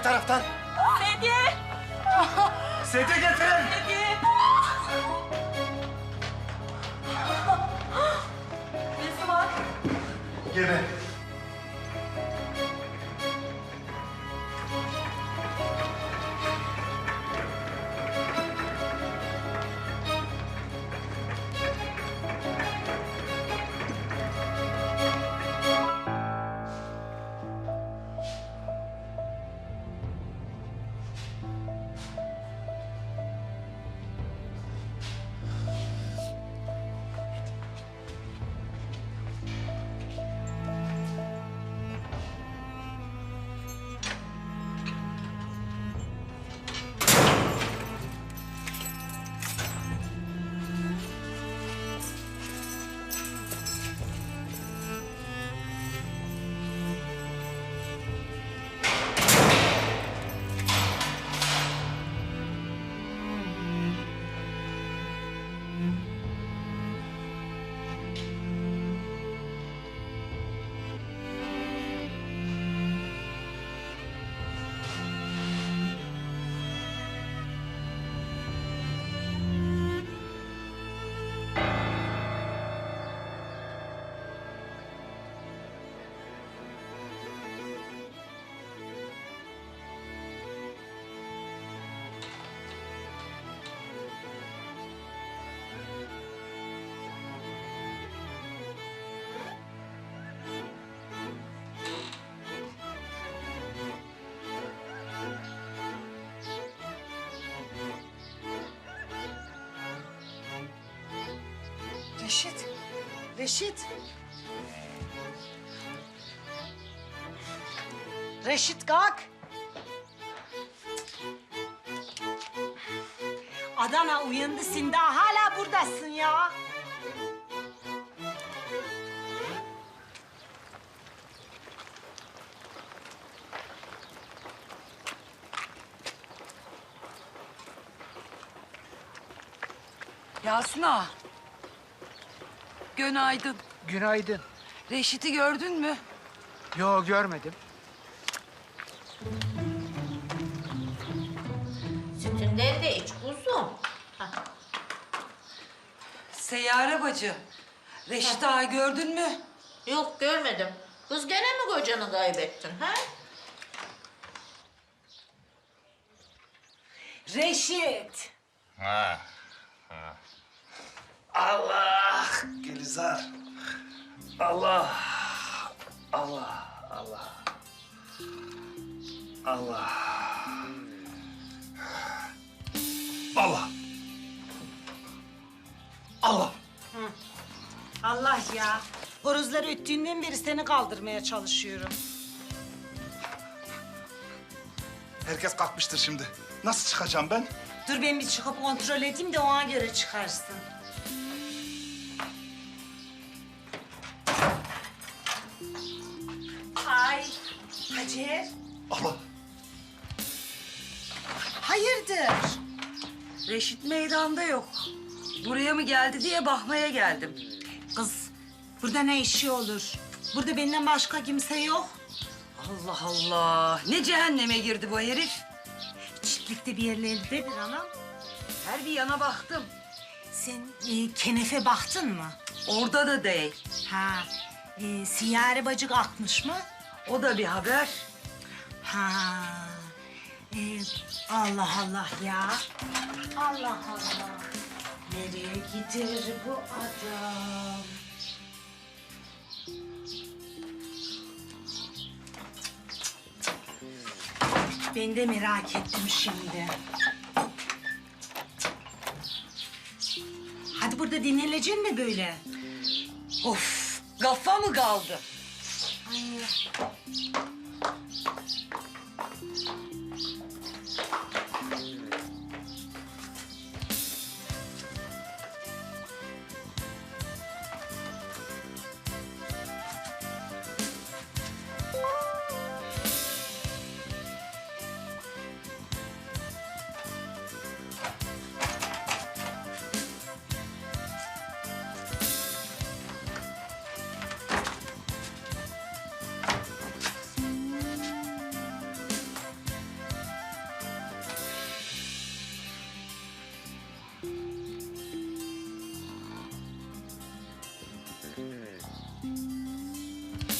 Ne taraftan? Sedye! Sedye getirin. Sedye! Nesi var? Gebe. Reşit. Reşit. Reşit kalk. Adana uyandı sen daha hala buradasın ya. Yasin ağa. Günaydın. Günaydın. Reşit'i gördün mü? Yo görmedim. Sütünden de iç kuzum. Seyyare bacı. Reşit ağa gördün mü? Yok görmedim. Kız gene mi kocanı kaybettin ha? Reşit. Allah Gülizar. Allah. Allah. Allah. Allah. Allah. Allah. Allah ya. Horozlar öttüğünden beri seni kaldırmaya çalışıyorum. Herkes kalkmıştır şimdi. Nasıl çıkacağım ben? Dur ben bir çıkıp kontrol edeyim de ona göre çıkarsın. Ay Hacer. Allah. Hayırdır? Reşit meydanda yok. Buraya mı geldi diye bakmaya geldim. Kız burada ne işi olur? Burada benden başka kimse yok. Allah Allah. Ne cehenneme girdi bu herif? Çiftlikte bir yerlerdedir anam. Her bir yana baktım. Sen e, kenefe baktın mı? Orada da değil. Ha, e, siyare bacık akmış mı? O da bir haber. Ha, e, Allah Allah ya. Allah Allah. Nereye gider bu adam? Ben de merak ettim şimdi. Hadi burada dinlenecek mi böyle? Of. Gaffa mı kaldı? はい。